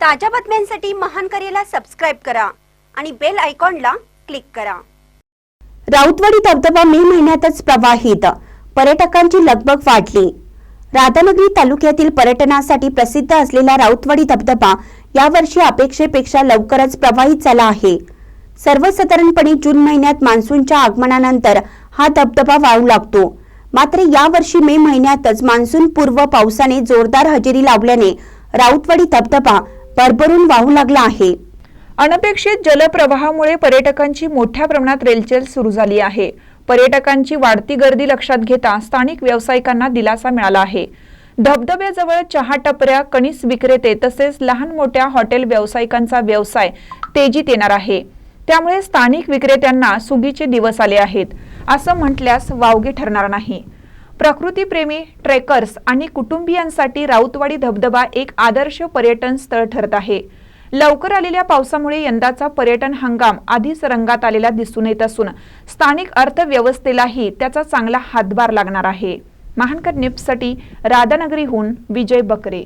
ताज्या बातम्यांसाठी महान करेला सबस्क्राईब करा आणि बेल आयकॉनला क्लिक करा. राऊतवाडी धबधबा मे महिन्यातच प्रवाहित. पर्यटकांची लगबग वाढली. राधानगरी तालुक्यातील पर्यटनासाठी प्रसिद्ध असलेला राऊतवाडी धबधबा यावर्षी अपेक्षेपेक्षा लवकरच प्रवाहित झाला आहे. सर्वसाधारणपणे जून महिन्यात मान्सूनच्या आगमनानंतर हा धबधबा वाहू लागतो. मात्र यावर्षी मे महिन्यातच मान्सून पूर्व पावसाने जोरदार हजेरी लावल्याने राऊतवाडी धबधबा भरभरून वाहू लागला आहे. अनपेक्षित जलप्रवाहामुळे पर्यटकांची मोठ्या प्रमाणात रेलचेल सुरू झाली आहे. पर्यटकांची वाढती गर्दी लक्षात घेता स्थानिक व्यावसायिकांना दिलासा मिळाला आहे. धबधब्याजवळ चहा टपऱ्या कणीस विक्रेते तसेच लहान मोठ्या हॉटेल व्यावसायिकांचा व्यवसाय तेजीत येणार आहे. त्यामुळे स्थानिक विक्रेत्यांना सुगीचे दिवस आले आहेत. असं म्हटल्यास वावगे ठरणार नाही. प्रकृतीप्रेमी ट्रेकर्स आणि कुटुंबियांसाठी राऊतवाडी धबधबा एक आदर्श पर्यटन स्थळ ठरत आहे. लवकर आलेल्या पावसामुळे यंदाचा पर्यटन हंगाम आधीच रंगात आलेला दिसून येत असून स्थानिक अर्थव्यवस्थेलाही त्याचा चांगला हातभार लागणार आहे. महानकर निप्ससाठी राधानगरीहून विजय बकरे.